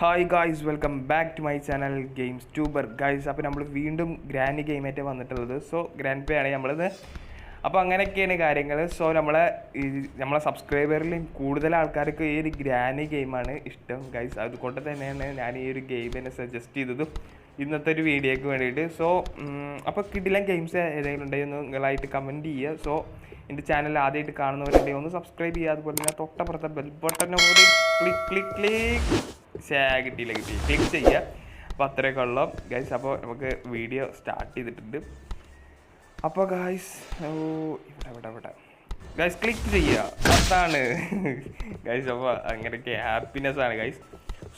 Hi guys welcome back to my channel games tuber guys അപ്പോൾ നമ്മൾ വീണ്ടും grand ഗെയിമായിട്ട് വന്നിട്ടുള്ളത്. സോ ഗ്രാൻഡ് പേ ആണ് നമ്മളിത് അപ്പോൾ അങ്ങനെയൊക്കെയാണ് കാര്യങ്ങൾ സോ നമ്മളെ ഈ നമ്മളെ സബ്സ്ക്രൈബറിലും കൂടുതൽ ആൾക്കാർക്ക് ഈ ഒരു ഗ്രാൻഡ് ഗെയിമാണ് ഇഷ്ടം. ഗൈസ് അതുകൊണ്ട് തന്നെയാണ് ഞാൻ ഈ ഒരു ഗെയിമിനെ സജസ്റ്റ് ചെയ്തതും ഇന്നത്തെ ഒരു വീഡിയോയ്ക്ക് വേണ്ടിയിട്ട്. സോ അപ്പോൾ കിടിലൻ ഗെയിംസ് ഏതെങ്കിലും ഉണ്ടെങ്കിൽ നിങ്ങളായിട്ട് കമന്റ് ചെയ്യുക. സോ എന്റെ ചാനൽ ആദ്യമായിട്ട് കാണുന്നവരുണ്ടെങ്കിൽ ഒന്ന് സബ്സ്ക്രൈബ് ചെയ്യുക. അതുപോലെ തന്നെ തൊട്ടപ്പുറത്തെ ബെൽ ബട്ടനോട് കൂടി ക്ലിക്ക് ക്ലിക്ക് ക്ലിക്ക് കിട്ടിയില്ല കിട്ടി ക്ലിക്ക് ചെയ്യുക അപ്പോൾ അത്രയൊക്കെ ഉള്ളൂ. ഗൈസ് അപ്പോൾ നമുക്ക് വീഡിയോ സ്റ്റാർട്ട് ചെയ്തിട്ടുണ്ട്. അപ്പോൾ ഗായ്സ് ഓ ഇവിടെ ഇവിടെ ഇവിടെ. ഗൈസ് ക്ലിക്ക് ചെയ്യുക അതാണ്. ഗൈസ് അപ്പോൾ അങ്ങനെയൊക്കെ ഹാപ്പിനെസ് ആണ് ഗൈസ്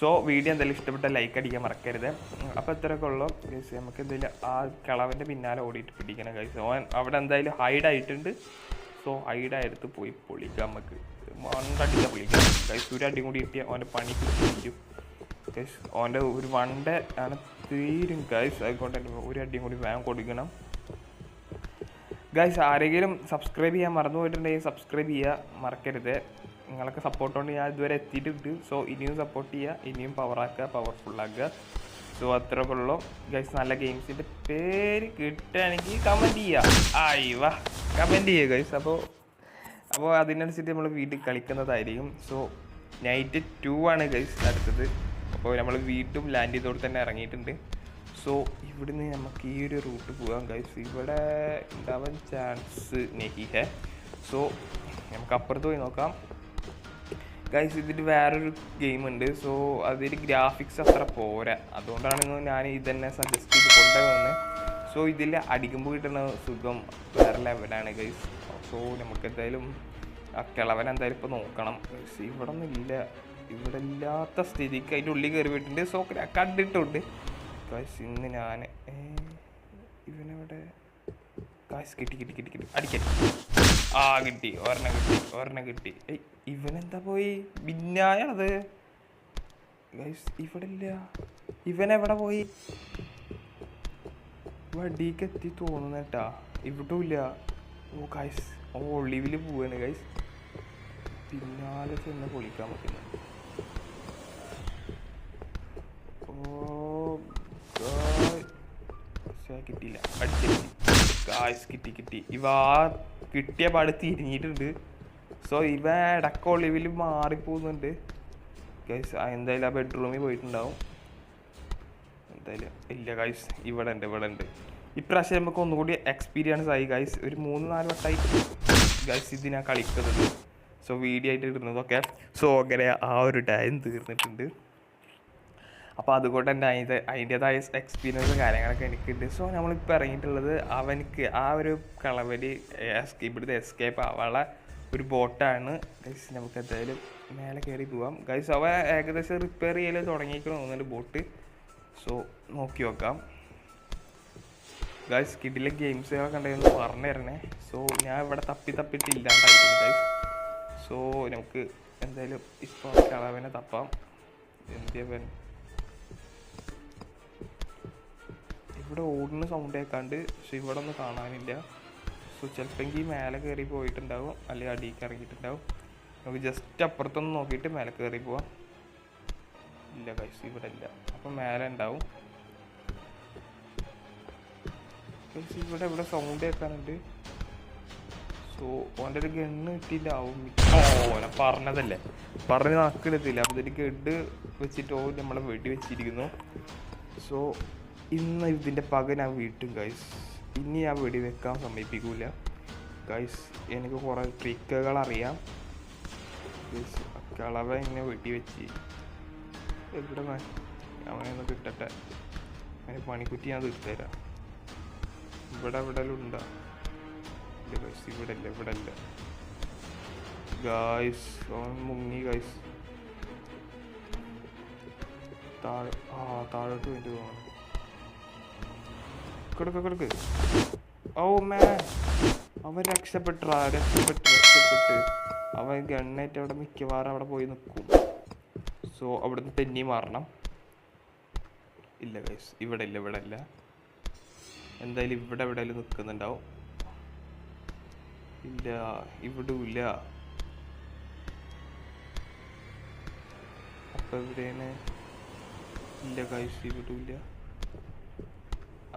സോ വീഡിയോ എന്തായാലും ഇഷ്ടപ്പെട്ട ലൈക്ക് അടിക്കാൻ മറക്കരുത്. അപ്പോൾ ഇത്രയൊക്കെ ഉള്ളൂ. ഗൈസ് നമുക്ക് എന്തായാലും ആ കളവന്റെ പിന്നാലെ ഓടിയിട്ട് പിടിക്കണം ഗൈസ് ഓൻ അവിടെ എന്തായാലും ഹൈഡ് ആയിട്ടുണ്ട്. സോ ഹൈഡ് ആയിട്ട് പോയി പൊളിക്കാം നമുക്ക്. മണ്ടടിച്ച പുള്ളി ഒരു അടി കൂടി കിട്ടിയ ഓന്റെ പണി കിട്ടിയിരിക്കും കൈസ് ഓന്റെ ഒരു വണ്ട ആണ് തീരും. ഗൈസ് ആയിക്കോട്ടെ ഒരു അടിയും കൂടി വേഗം കൊടുക്കണം. ഗൈസ് ആരെങ്കിലും സബ്സ്ക്രൈബ് ചെയ്യാൻ മറന്നു പോയിട്ടുണ്ടെങ്കിൽ സബ്സ്ക്രൈബ് ചെയ്യുക മറക്കരുത്. നിങ്ങളൊക്കെ സപ്പോർട്ട് കൊണ്ട് ഞാൻ ഇതുവരെ എത്തിയിട്ടുണ്ട്. സോ ഇനിയും സപ്പോർട്ട് ചെയ്യുക ഇനിയും പവറാക്കുക പവർഫുള്ളാക്കുക സോ അത്രയൊക്കെ ഉള്ളൂ. ഗൈസ് നല്ല ഗെയിംസിന്റെ പേര് കിട്ടുകയാണെങ്കിൽ കമന്റ് ചെയ്യുക ആയി വാ. കമന്റ് ചെയ്യുക ഗൈസ് അപ്പോൾ അപ്പോൾ അതിനനുസരിച്ച് നമ്മൾ വീട്ടിൽ കളിക്കുന്നതായിരിക്കും. സോ നൈറ്റ് ടു ആണ് ഗൈസ് അടുത്തത്. അപ്പോൾ നമ്മൾ വീട്ടും ലാൻഡ് ചെയ്തോടെ തന്നെ ഇറങ്ങിയിട്ടുണ്ട്. സോ ഇവിടുന്ന് നമുക്ക് ഈ ഒരു റൂട്ട് പോകാം ഗൈസ് ഇവിടെ ഉണ്ടാവാൻ ചാൻസ് നെഹിഹെ സോ നമുക്ക് അപ്പുറത്ത് പോയി നോക്കാം. ഗൈസ് ഇതിൽ വേറൊരു ഗെയിം ഉണ്ട്. സോ അതിൽ ഗ്രാഫിക്സ് അത്ര പോരാ. അതുകൊണ്ടാണ് ഞാൻ ഇതന്നെ സജസ്റ്റ് ചെയ്ത് കൊണ്ടുവന്നത്. സോ ഇതിൽ അടിക്കുമ്പോൾ കിട്ടുന്ന സുഖം വേറെ ലെവലാണ് ഗൈസ് സോ നമുക്ക് എന്തായാലും ആ കിളവൻ എന്തായാലും ഇപ്പോൾ നോക്കണം. ഇവിടെ ഒന്നുമില്ല ഇവിടെ ഇല്ലാത്ത സ്ഥിതിക്ക് അതിന്റെ ഉള്ളിൽ കയറി പോയിട്ടുണ്ട്. സോ കണ്ടിട്ടുണ്ട്. കാശ് ഇന്ന് ഞാൻ ഇവനവിടെ കാശ് കിട്ടി കിട്ടി കിട്ടി കിട്ടി. അടിക്കട്ടെ ആ കിട്ടി. ഒരെണ്ണം കിട്ടി ഒരെണ്ണം കിട്ടി. ഇവനെന്താ പോയി? ഭിന്നായാണത് ഗൈസ് ഇവിടെ ഇല്ല ഇവനെവിടെ പോയി? വടിക്കെത്തി തോന്നുന്നേട്ടാ ഇവിടും ഇല്ല. ഓ ഗൈസ് ഓ ഒളിവിൽ പോവാണ് ഗൈസ് പിന്നാലെ ചെന്ന് പൊളിക്കാൻ പറ്റില്ല. കിട്ടിയില്ല. അടിച്ചു ഗായ്സ് കിട്ടി കിട്ടി. ഇവ ആ കിട്ടിയ പാട് തിരിഞ്ഞിട്ടുണ്ട്. സോ ഇവ ഇടക്ക ഒളിവിൽ മാറിപ്പോകുന്നുണ്ട് ഗൈസ് എന്തായാലും ആ ബെഡ്റൂമിൽ പോയിട്ടുണ്ടാവും. എന്തായാലും ഇല്ല ഗൈസ് ഇവിടെ ഉണ്ട് ഇവിടെ ഉണ്ട്. ഇപ്രാവശ്യം നമുക്ക് ഒന്നുകൂടി എക്സ്പീരിയൻസ് ആയി ഗൈസ് ഒരു മൂന്ന് നാല് വട്ടമായി ഗൈസ് ഇത് ഞാൻ കളിക്കുന്നത്. സോ വീഡിയോ ആയിട്ട് ഇടുന്നതൊക്കെ സോ അങ്ങനെ ആ ഒരു ടൈം തീർന്നിട്ടുണ്ട്. അപ്പോൾ അതുകൊണ്ട് തന്നെ അതിന്റെ അതിന്റേതായ എക്സ്പീരിയൻസ് കാര്യങ്ങളൊക്കെ എനിക്കുണ്ട്. സോ നമ്മളിപ്പോൾ ഇറങ്ങിയിട്ടുള്ളത് അവനക്ക് ആ ഒരു കളവലി ഇവിടുത്തെ എസ്കേപ്പ് ആവാനുള്ള ഒരു ബോട്ടാണ് ഗൈസ് നമുക്ക് എന്തായാലും മേലെ കയറി പോവാം. ഗൈസ് അവ ഏകദേശം റിപ്പയർ ചെയ്യൽ തുടങ്ങിയിരിക്കണം തോന്നുന്നുണ്ട് ബോട്ട് സോ നോക്കി നോക്കാം. ഗൈസ് കിഡിലെ ഗെയിംസുകളൊക്കെ ഉണ്ടായിരുന്നു പറഞ്ഞു തരണേ. സോ ഞാൻ ഇവിടെ തപ്പി തപ്പിട്ട് ഇല്ലാണ്ടായിരുന്നു ഗൈസ് സോ നമുക്ക് എന്തായാലും ഇപ്പോൾ കളവനെ തപ്പാം. എന്തിയവൻ ഇവിടെ ഓടുന്ന സൗണ്ട് കേൾക്കാണ്ട് പക്ഷെ ഇവിടെ ഒന്നും കാണാനില്ല. സോ ചിലപ്പോൾ മേലെ കയറി പോയിട്ടുണ്ടാവും അല്ലെങ്കിൽ അടിയിലേക്ക് ഇറങ്ങിയിട്ടുണ്ടാവും. നമുക്ക് ജസ്റ്റ് അപ്പുറത്തൊന്ന് നോക്കിയിട്ട് മേലെ കയറി പോവാം. ഇല്ല കൈസ് ഇവിടെ ഇല്ല. അപ്പം മേലെ ഉണ്ടാവും. കൈസ് ഇവിടെ ഇവിടെ സൗണ്ട് കേൾക്കാനുണ്ട് സോ ഓന്റെ ഒരു ഗണ്ണ് കിട്ടിയില്ല ഓനെ പറഞ്ഞതല്ലേ? പറഞ്ഞ് നാക്കിലെത്തില്ല അപ്പോൾ ഇതിൽ ഗഡ് വെച്ചിട്ട് ഓ നമ്മളെ വെടി വെച്ചിരിക്കുന്നു. സോ ഇന്ന് ഇതിന്റെ പക ഞാൻ വീട്ടും ഗൈസ് ഇനി ഞാൻ വെടി വെക്കാൻ സമ്മതിപ്പിക്കൂല ഗൈസ് എനിക്ക് കുറേ ട്രിക്കുകൾ അറിയാം കളവ ഇങ്ങനെ വെടി വെച്ച്. എവിടെ വാ? ഒന്ന് കിട്ടട്ടെ. അങ്ങനെ പണിക്കുറ്റി ഞാൻ തീർത്തുതരാം. ഇവിടെ എവിടെയെങ്കിലും ഉണ്ടോ? ഇല്ല ഗൈസ് ഇവിടെ അല്ല ഇവിടെ ഇല്ല ഗായ്സ് അവൻ മുങ്ങി ഗൈസ് താഴെ ആ താഴോട്ട് വേണ്ടി പോകണം കൊടുക്ക് കൊടുക്ക്. ഓ മേ അവൻ രക്ഷപ്പെട്ടു രക്ഷപ്പെട്ടു രക്ഷപ്പെട്ട്. അവൻ ഗണ്ണേറ്റ് അവിടെ മിക്കവാറും അവിടെ പോയി നിൽക്കും. സോ അവിടുന്ന് തെന്നി മാറണം. ഇല്ല ഗൈസ് ഇവിടെ ഇല്ല ഇവിടെ ഇല്ല എന്തായാലും ഇവിടെ എവിടെയെങ്കിലും നിൽക്കുന്നുണ്ടാവും. ഇല്ല ഇവിടെ ഇല്ല അപ്പൊ എവിടെയാണ്? ഇല്ല കൈസ് ഇവിടില്ല.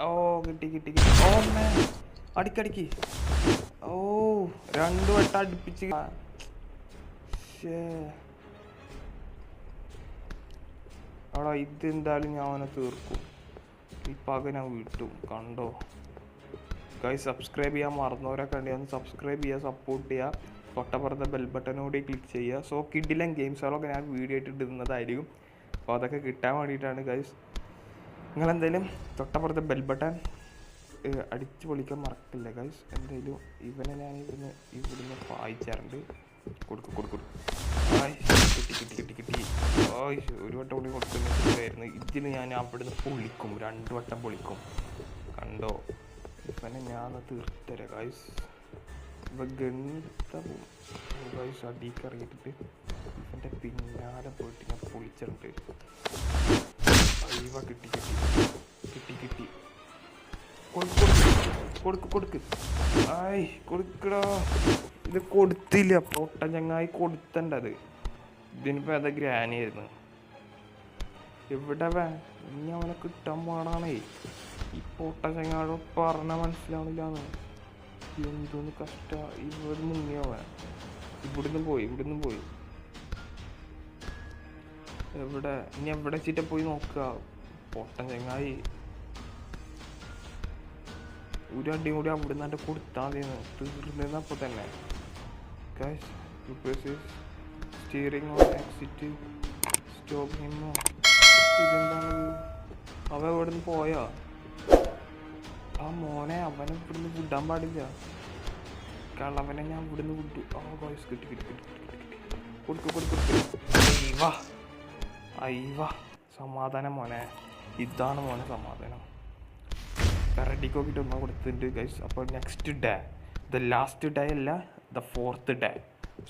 ഓ കിട്ടി കിട്ടി കിട്ടി. ഓ അടിക്കടിക്ക്. ഓ രണ്ടു വട്ടം അടുപ്പിച്ച്. അവിടെ ഇത് എന്തായാലും ഞാൻ അവനെ തീർക്കും. പക ഞാൻ വിട്ടു കണ്ടോ? ഗൈ സബ്സ്ക്രൈബ് ചെയ്യാൻ മറന്നവരൊക്കെ ഉണ്ടെങ്കിൽ ഒന്ന് സബ്സ്ക്രൈബ് ചെയ്യുക സപ്പോർട്ട് ചെയ്യുക. തൊട്ടപ്പുറത്തെ ബെൽ ബട്ടനോട് ക്ലിക്ക് ചെയ്യുക. സോ കിഡിലും ഗെയിംസുകളൊക്കെ ഞാൻ വീഡിയോ ആയിട്ട് ഇടുന്നതായിരിക്കും. അപ്പോൾ അതൊക്കെ കിട്ടാൻ വേണ്ടിയിട്ടാണ് ഗൈസ് നിങ്ങളെന്തായാലും തൊട്ടപ്പുറത്തെ ബെൽ ബട്ടൺ അടിച്ച് പൊളിക്കാൻ മറക്കില്ല ഗൈസ് എന്തായാലും ഇവനെ ഞാൻ ഇവിടുന്ന് ഇവിടുന്ന് വായിച്ചാറുണ്ട് കൊടുക്ക് കൊടുക്ക് കിട്ടി കിട്ടി കിട്ടി കിട്ടി. ഒരു വട്ടം കൂടി കൊടുക്കുന്ന ഇതിന് ഞാൻ അവിടുന്ന് പൊളിക്കും. രണ്ട് വട്ടം പൊളിക്കും. കണ്ടോ? ഇവനെ ഞാൻ തീർത്തരാം ഗൈസ് ഇവ ഗണിത ഗൈസ് അടിക്ക് ഇറങ്ങിയിട്ടിട്ട് ഇവന്റെ പിന്നാലെ പോയിട്ട് ഞാൻ പൊളിച്ചിട്ടുണ്ട്. അയവ കിട്ടി കിട്ടി. കിട്ടി കിട്ടി. കൊടുക്ക് കൊടുക്ക് ആയ് കൊടുക്കടാ. ഇത് കൊടുത്തില്ല. പൊട്ട ചങ്ങായി കൊടുത്തണ്ടത് ഇതിനിപ്പോ ഏതാ ഗ്രാനി ആയിരുന്നു എവിടെ വേ? ഇനി അവനെ കിട്ടാൻ പാടാണേ. ഈ പൊട്ട ചങ്ങാടോ പറഞ്ഞ മനസ്സിലാവണില്ലാന്ന് എന്തോന്ന് കഷ്ട. ഇവിടെ മുങ്ങിയാവാൻ ഇവിടുന്ന് പോയി ഇവിടുന്ന് പോയി. എവിടെ ഇനി എവിടെ വെച്ചിട്ട് പോയി നോക്കുക പൊട്ടൻ ചങ്ങായി ഒരു അടിയും കൂടി അവിടെ നിന്ന് കൊടുത്താൽ മതി തീർന്നതെന്ന് അപ്പോൾ തന്നെ. സ്റ്റിയറിംഗ് ഓൺ എക്സിറ്റ് സ്റ്റോപ്പ് അവ എവിടെ നിന്ന് പോയാ? ആ മോനെ അവനെ ഇവിടുന്ന് വിടാൻ പാടില്ല. കള്ളവനെ ഞാൻ ഇവിടുന്ന് വിട്ടു. ആ വോയിസ് കിട്ടി കിട്ടി കിട്ടി കൊടുക്കു കൊടുക്ക് അയ്യവാ. അയ്യവാ. സമാധാനം മോനെ. ഇതാണ് മോനെ സമാധാനം. പെറഡിക്കോക്കിട്ട് ഒന്നും കൊടുത്തിട്ടുണ്ട് ഗൈസ് അപ്പോൾ next day the last day അല്ല ദ ഫോർത്ത് ഡേ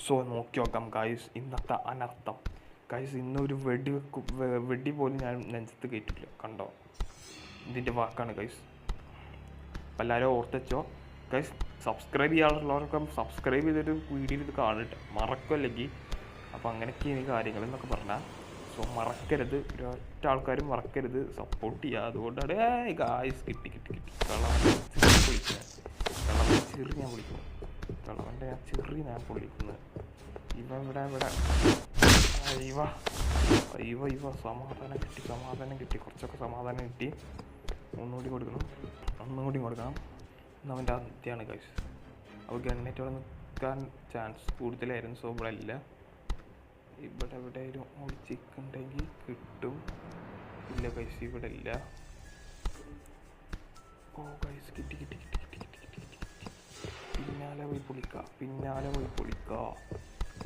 സോ നോക്കി നോക്കാം ഗൈസ് ഇന്നത്തെ അനർത്ഥം. ഗൈസ് ഇന്നൊരു വെടി വെക്കും വെടി പോലും ഞാൻ നെഞ്ചത്ത് കയറ്റില്ല കണ്ടോ? ഇതിന്റെ വാക്കാണ് ഗൈസ് അപ്പം എല്ലാവരും ഓർത്തുവെച്ചോ ഗൈസ് സബ്സ്ക്രൈബ് ചെയ്യാനുള്ളവരൊക്കെ സബ്സ്ക്രൈബ് ചെയ്തിട്ട് വീഡിയോ ഇത് കാണട്ടെ. മറക്കല്ലെങ്കിൽ അപ്പോൾ അങ്ങനെയൊക്കെയാണ് ഈ കാര്യങ്ങൾ എന്നൊക്കെ പറഞ്ഞാൽ സോ മറക്കരുത്. ഒരൊറ്റ ആൾക്കാരും മറക്കരുത്. സപ്പോർട്ട് ചെയ്യുക അതുകൊണ്ടാണ് ഗായ്സ് കിട്ടി കിട്ടി കിട്ടി. കളവൻ ചെറി ഞാൻ വിളിക്കും കളവന്റെ ഞാൻ ചെറി ഞാൻ പൊളിക്കുന്നത് ഇവ ഇവിടെ ഇവിടെ. ഇവ. ഇവ ഇവ. സമാധാനം കിട്ടി സമാധാനം കിട്ടി. കുറച്ചൊക്കെ സമാധാനം കിട്ടി. ഒന്നുകൂടി കൊടുക്കണം. ഒന്നുകൂടി കൊടുക്കണം എന്നവന്റെ അന്ത്യമാണ് കൈസ് അപ്പോൾ ഗണ്ണേറ്റ് അവിടെ നിൽക്കാൻ ചാൻസ് കൂടുതലായിരുന്നു സോ ഇവിടെ ഇല്ല. ഇവിടെ എവിടെയെങ്കിലും ഒളിച്ചിട്ടുണ്ടെങ്കിൽ കിട്ടും. ഇല്ല കൈസ് ഇവിടെ ഇല്ല. ഓ കൈസ് കിട്ടി കിട്ടി കിട്ടി കിട്ടി കിട്ടി കിട്ടി കിട്ടി പിന്നാലെ പോയി പൊളിക്ക പിന്നാലെ പോയി പൊളിക്ക.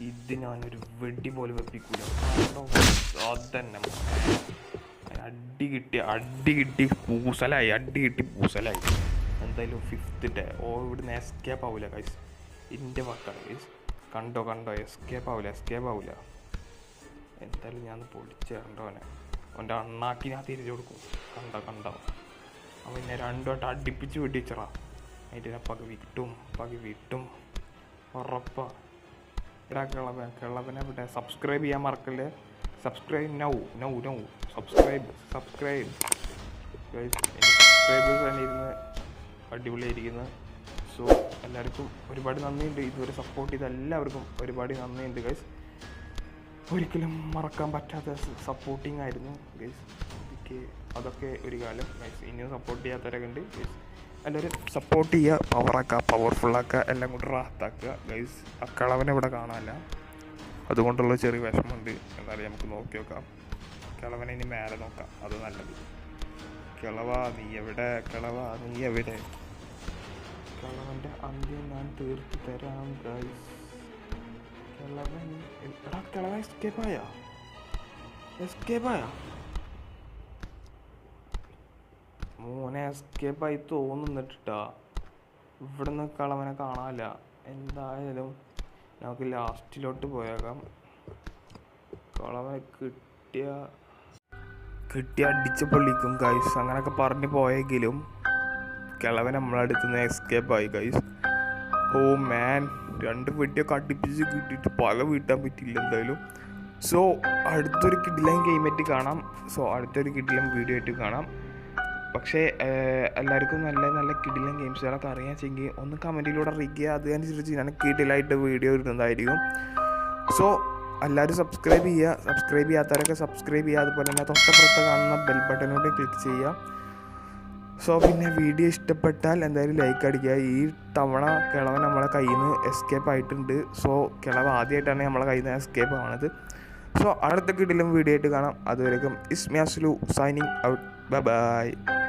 ഇത് ഞാനൊരു വെടി പോലെ വെപ്പിക്കൂല. അതന്നെ. അടി കിട്ടി അടി കിട്ടി പൂസലായി അടി കിട്ടി പൂസലായി. എന്തായാലും ഫിഫ്ത്തിന്റെ ഓ ഇവിടുന്ന് എസ്കേപ്പ് ആവില്ല കൈസ് എന്റെ വാക്കാണ് കൈസ് കണ്ടോ കണ്ടോ എസ്കേപ്പ് ആവില്ല എസ്കേപ്പ് ആവില്ല എന്തായാലും ഞാൻ പൊളിച്ച് കണ്ടോ അവനെ. അവന്റെ അണ്ണാക്കി ഞാൻ തിരിച്ചു കൊടുക്കും. കണ്ടോ കണ്ടോ. അവൻ എന്നെ രണ്ടു വട്ടം അടുപ്പിച്ച് വെട്ടിച്ചറാ അതിന്റെ ഞാൻ വിട്ടും പക വിട്ടും. ഉറപ്പാ. എടാ കിളവൻ കിളവനെ ഇവിടെ സബ്സ്ക്രൈബ് ചെയ്യാൻ മറക്കല്ലേ? Subscribe now now now subscribe subscribe എന്റെ സബ്സ്ക്രൈബേഴ്സ് തന്നെ ഇരുന്ന് അടിപൊളിയായിരിക്കുന്നത് സോ എല്ലാവർക്കും ഒരുപാട് നന്ദിയുണ്ട്. ഇതുവരെ സപ്പോർട്ട് ചെയ്ത എല്ലാവർക്കും ഒരുപാട് നന്ദിയുണ്ട് ഗൈസ് ഒരിക്കലും മറക്കാൻ പറ്റാത്ത സപ്പോർട്ടിങ് ആയിരുന്നു ഗൈസ് എനിക്ക് അതൊക്കെ ഒരു കാലം ഗൈസ് ഇനിയും സപ്പോർട്ട് ചെയ്യാത്തവരൊക്കെ ഉണ്ട് ഗൈസ് എല്ലാവരും സപ്പോർട്ട് ചെയ്യുക. പവറാക്കുക പവർഫുള്ളാക്കുക എല്ലാം കൂടി റാത്താക്കുക ഗൈസ് അക്കളവനെ ഇവിടെ കാണാനില്ല. അതുകൊണ്ടുള്ള ചെറിയ വിഷമമുണ്ട്. എന്നാലും നമുക്ക് നോക്കി നോക്കാം. കിളവനെ ഇനി മേലെ നോക്കാം. അത് നല്ലത്. കിളവ നീ എവിടെ? കിളവ നീ എവിടെ? കിളവന്റെ അന്ത്യം ഞാൻ തീർത്തു തരാം ഗൈസ് കിളവൻ എടാ കിളവൻ എസ്കേപ്പായ ആയ? എസ്കേപ്പ് ആയ? മോനെ എസ്കേപ്പായി തോന്നുന്നിട്ടാ ഇവിടുന്ന് കളവനെ കാണാനില്ല. എന്തായാലും നമുക്ക് ലാസ്റ്റിലോട്ട് പോയേക്കാം. കളവനെ കിട്ടിയ കിട്ടി അടിച്ച് പൊള്ളിക്കും ഗൈസ് അങ്ങനെയൊക്കെ പറഞ്ഞു പോയെങ്കിലും കിളവൻ നമ്മളെ അടുത്ത് നിന്ന് എസ്കേപ്പ് ആയി ഗൈസ് ഓ മാൻ രണ്ട് വെട്ടിയൊക്കെ അടുപ്പിച്ച് കിട്ടിയിട്ട് പല വീട്ടാൻ പറ്റിയില്ല എന്തായാലും. സോ അടുത്തൊരു കിഡിലം ഗെയിമായിട്ട് കാണാം. സോ അടുത്തൊരു കിഡിലം വീഡിയോ ആയിട്ട് കാണാം. പക്ഷേ എല്ലാവർക്കും നല്ല നല്ല കിടിലൻ ഗെയിംസുകളൊക്കെ അറിയാമെങ്കിൽ ഒന്ന് കമന്റിലൂടെ അറിയിക്കുക അതനുസരിച്ച് ഞാൻ കിടിലായിട്ട് വീഡിയോ ഇടുന്നതായിരിക്കും. സോ എല്ലാവരും സബ്സ്ക്രൈബ് ചെയ്യുക. സബ്സ്ക്രൈബ് ചെയ്യാത്തവരൊക്കെ സബ്സ്ക്രൈബ് ചെയ്യുക. അതുപോലെ തന്നെ തൊട്ടപ്പുറത്ത് കാണുന്ന ബെൽ ബട്ടനോട് ക്ലിക്ക് ചെയ്യുക. സോ പിന്നെ വീഡിയോ ഇഷ്ടപ്പെട്ടാൽ എന്തായാലും ലൈക്ക് അടിക്കുക. ഈ തവണ കിളവൻ നമ്മളെ കയ്യിൽ നിന്ന് എസ്കേപ്പ് ആയിട്ടുണ്ട്. സോ കിളവ് ആദ്യമായിട്ടാണ് നമ്മളെ കയ്യിൽ നിന്ന് എസ്കേപ്പ് ആവണത്. സോ അടുത്ത കിട്ടിലും വീഡിയോ ആയിട്ട് കാണാം. അതുവരെയും ഇസ്മിയാസ്ലു സൈനിങ് ഔട്ട് Bye bye.